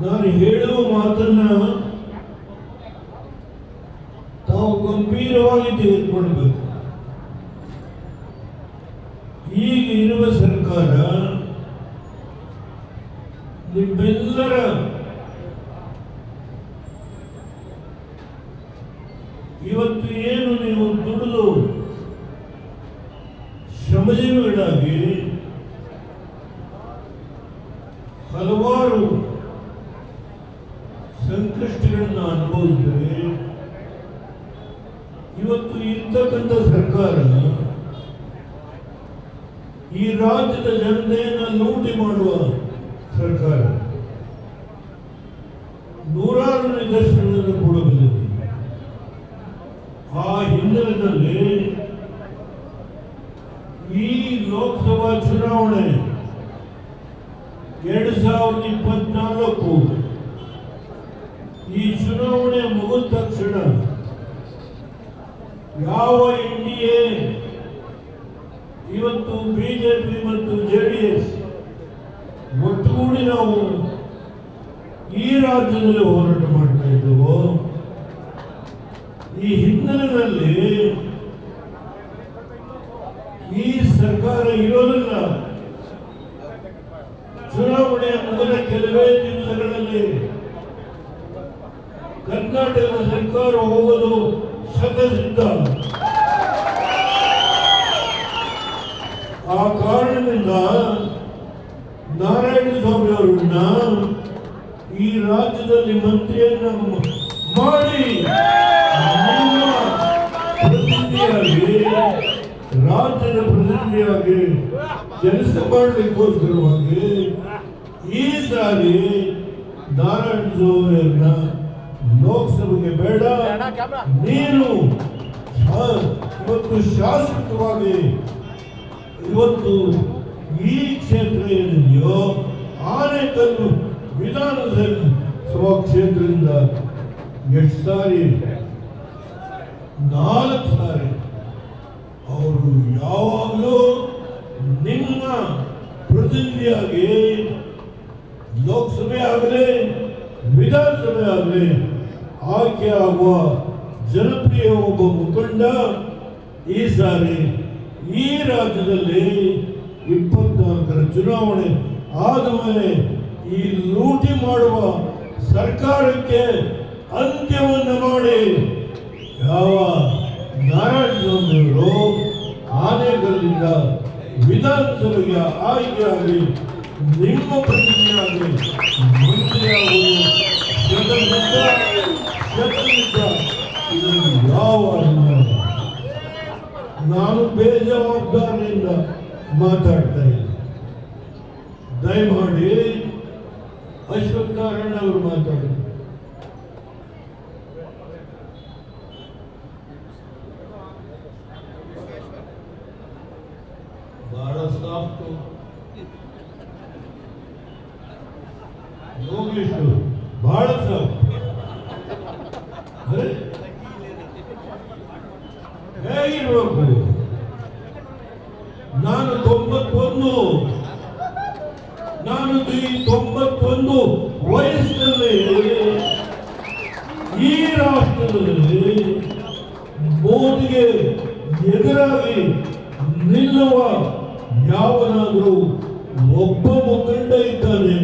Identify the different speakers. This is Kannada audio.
Speaker 1: ನಾನು ಹೇಳುವ ಮಾತನ್ನ ತಾವು ಗಂಭೀರವಾಗಿ ತೆಗೆದುಕೊಳ್ಬೇಕು ಈಗ ಇರುವ ಸರ್ಕಾರ ನಿಮ್ಮೆಲ್ಲರ ಇವತ್ತು ಏನು ನೀವು ದುಡಿದು ಶ್ರಮಜೀವಿಗಳಾಗಿ ಹಲವಾರು ಸಂಕಷ್ಟಗಳನ್ನು ಅನುಭವಿಸಿದರೆ ಇವತ್ತು ಇರ್ತಕ್ಕಂಥ ಸರ್ಕಾರ ಈ ರಾಜ್ಯದ ಜನತೆಯನ್ನು ಲೂಟಿ ಮಾಡುವ ಸರ್ಕಾರ ನೂರಾರು ನಿದರ್ಶನಗಳನ್ನು ಕೊಡಬಲ್ಲಿದೆ ಆ ಹಿನ್ನೆಲೆಯಲ್ಲಿ ಈ ಲೋಕಸಭಾ ಚುನಾವಣೆ ಎರಡು ಸಾವಿರದ ಇಪ್ಪತ್ನಾಲ್ಕು ಚುನಾವಣೆ ಮುಗಿದ ತಕ್ಷಣ ಯಾವ ಎನ್ಡಿಎ ಇವತ್ತು ಬಿಜೆಪಿ ಮತ್ತು ಜೆಡಿಎಸ್ ಒಟ್ಟುಗೂಡಿ ನಾವು ಈ ರಾಜ್ಯದಲ್ಲಿ ಹೋರಾಟ ಮಾಡ್ತಾ ಇದ್ದೆವು? ಈ ಹಿನ್ನೆಲೆಯಲ್ಲಿ ಈ ಸರ್ಕಾರ ಇರೋದಿಲ್ಲ ಚುನಾವಣೆ ಮುಗಿದ ಕೆಲವೇ ದಿವಸಗಳಲ್ಲಿ ಕರ್ನಾಟಕದ ಸರ್ಕಾರ ಹೋಗಲು ಸಕಸಿದ್ದ ಆ ಕಾರಣದಿಂದ ನಾರಾಯಣ ಸ್ವಾಮಿ ಅವರನ್ನ ಈ ರಾಜ್ಯದಲ್ಲಿ ಮಂತ್ರಿಯನ್ನ ಮಾಡಿ ಪ್ರತಿನಿಧಿಯಾಗಿ, ರಾಜ್ಯದ ಪ್ರತಿನಿಧಿಯಾಗಿ ಕೆಲಸ ಮಾಡಲಿಕ್ಕೋಸ್ಕರವಾಗಿ ಈ ಸಾರಿ ನಾರಾಯಣ ಸ್ವಾಮಿ ಲೋಕಸಭೆಗೆ ಬೇಡ. ನೀನು ಇವತ್ತು ಶಾಶ್ವತವಾಗಿ ಇವತ್ತು ಈ ಕ್ಷೇತ್ರ ಏನಿದೆಯೋ ಆನೇಕಲ್ಲು ವಿಧಾನಸಭಾ ಕ್ಷೇತ್ರದಿಂದ ಎಷ್ಟು ಸಾರಿ ನಾಲ್ಕು ಸಾರಿ ಅವರು ಯಾವಾಗಲೂ ನಿಮ್ಮ ಪ್ರತಿನಿಧಿಯಾಗಿ ಲೋಕಸಭೆ ಆಗಲಿ ವಿಧಾನಸಭೆ ಆಗಲಿ ಆಯ್ಕೆ ಆಗುವ ಜನಪ್ರಿಯ ಒಬ್ಬ ಮುಖಂಡ ಈ ಸಾರಿ ಈ ರಾಜ್ಯದಲ್ಲಿ ಇಪ್ಪತ್ನಾಲ್ಕರ ಚುನಾವಣೆ ಆದ ಮೇಲೆ ಈ ಲೂಟಿ ಮಾಡುವ ಸರ್ಕಾರಕ್ಕೆ ಅಂತ್ಯವನ್ನು ಮಾಡಿ ಯಾವ ನಾರಾಯಣಸ್ವಾಮಿಯವರು ಆನೆಗಳಿಂದ ವಿಧಾನಸಭೆಗೆ ಆಯ್ಕೆಯಾಗಿ ನಿಮ್ಮ ಪ್ರತಿಜ್ಞೆಯಾಗಲಿ ಶತಸಿದ್ಧ ಇದರಲ್ಲಿ ಯಾವ ನಾನು ಬೇಜವಾಬ್ದಾರಿಯಿಂದ ಮಾತಾಡ್ತಾ ಇಲ್ಲ ದಯಮಾಡಿ ಅಶ್ವಥ್ ನಾರಾಯಣ ಅವರು ಮಾತಾಡಿ. ಬಹಳ ಸಾಫ್ಟು ಯೋಗೇಶ್ ಬಹಳ ಅರೆ? ಹೇಗಿರ್ಬೇಕು ನಾನು ತೊಂಬತ್ತೊಂದು. ನಾನು ಈ ತೊಂಬತ್ತೊಂದು ವಯಸ್ಸಿನಲ್ಲಿ ಈ ರಾಷ್ಟ್ರದಲ್ಲಿ ಮೋದಿಗೆ ಎದುರಾಗಿ ನಿಲ್ಲುವ ಯಾವನಾದರೂ ಒಬ್ಬ ಮುಖಂಡ ಇದ್ದಾನೆ